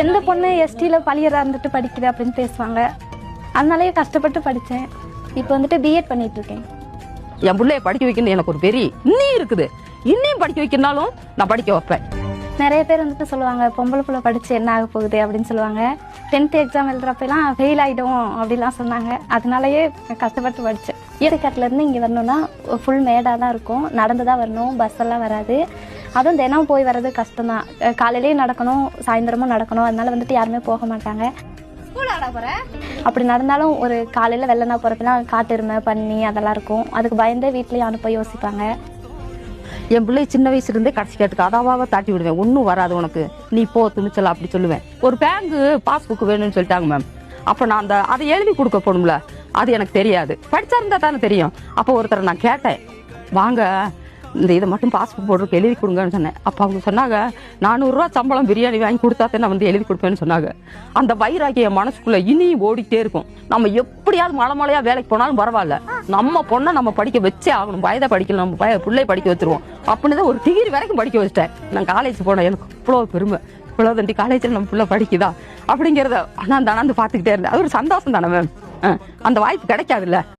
எந்த பொண்ணு எஸ்டியில் பழியறா இருந்துட்டு படிக்குது அப்படின்னு பேசுவாங்க. அதனாலயே கஷ்டப்பட்டு படித்தேன் இப்போ வந்துட்டு பிஎட் பண்ணிட்டு இருக்கேன் என் பிள்ளைய படிக்க வைக்கணும் எனக்கு ஒரு வெறி. இன்னும் இருக்குது. இன்னும் படிக்க வைக்கனாலும் நான் படிக்க வைப்பேன். நிறைய பேர் வந்துட்டு சொல்லுவாங்க பொம்பளை பிள்ளை படிச்சு என்ன ஆக போகுது? அப்படின்னு சொல்லுவாங்க. டென்த் எக்ஸாம் எழுதுறப்பெல்லாம் ஃபெயில் ஆகிடும் அப்படிலாம் சொன்னாங்க. அதனாலயே கஷ்டப்பட்டு படித்தேன் இருந்து இங்கே வரணும்னா ஃபுல் மேடாக தான் இருக்கும். நடந்து தான் வரணும். பஸ் எல்லாம் வராது. அதுவும் தினம் போய் வர்றது கஷ்டம்தான். அஹ் காலையிலேயே நடக்கணும் சாயந்தரமும் நடக்கணும். அதனால வந்துட்டு யாருமே போக மாட்டாங்க. அப்படி நடந்தாலும் ஒரு காலையில் வெள்ளனா போகிறப்பெல்லாம் காட்டெருமை பன்னி அதெல்லாம் இருக்கும். அதுக்கு பயந்தே வீட்லேயும் அனுப்ப யோசிப்பாங்க. என் பிள்ளை சின்ன வயசுல இருந்தே கடைசி கேட்டுக்கு அதாவாக தாட்டி விடுவேன். ஒன்றும் வராது உனக்கு. நீ போ துணிச்சலாம் அப்படி சொல்லுவேன். ஒரு பேங்கு பாஸ்புக் வேணும்னு சொல்லிட்டாங்க மேம் அப்போ நான் அந்த அதை எழுதி கொடுக்க போகணும்ல. அது எனக்கு தெரியாது. படிச்சா இருந்தா தானே தெரியும். அப்போ ஒருத்தரை நான் கேட்டேன். வாங்க இந்த இதை மட்டும் பாஸ்புக் போடுறதுக்கு எழுதி கொடுங்கன்னு சொன்னேன். அப்போ அவங்க சொன்னாங்க நானூறுரூவா சம்பளம் பிரியாணி வாங்கி கொடுத்தாத்தே நான் வந்து எழுதி கொடுப்பேன்னு சொன்னாங்க. அந்த வைராகி என் மனசுக்குள்ள இனியும் ஓடிட்டே இருக்கும். நம்ம எப்படியாவது மலை மலையாக வேலைக்கு போனாலும் பரவாயில்ல. நம்ம பொண்ணை நம்ம படிக்க வச்சே ஆகணும். வயதை படிக்கல நம்ம பய பிள்ளை படிக்க வச்சுருவோம். அப்படின்னு தான் ஒரு டிகிரி வரைக்கும் படிக்க வச்சிட்டேன். நான் காலேஜ் போனேன். எனக்கு இவ்வளோ பெருமை. இவ்வளோ தண்டி காலேஜில் நம்ம பிள்ளை படிக்குதா? அப்படிங்கிறத அண்ணாந்து அண்ணாந்து பார்த்துக்கிட்டே இருந்தேன். அது ஒரு சந்தோஷம் தானே மேம் அந்த வாய்ப்பு கிடைக்காதுல்ல?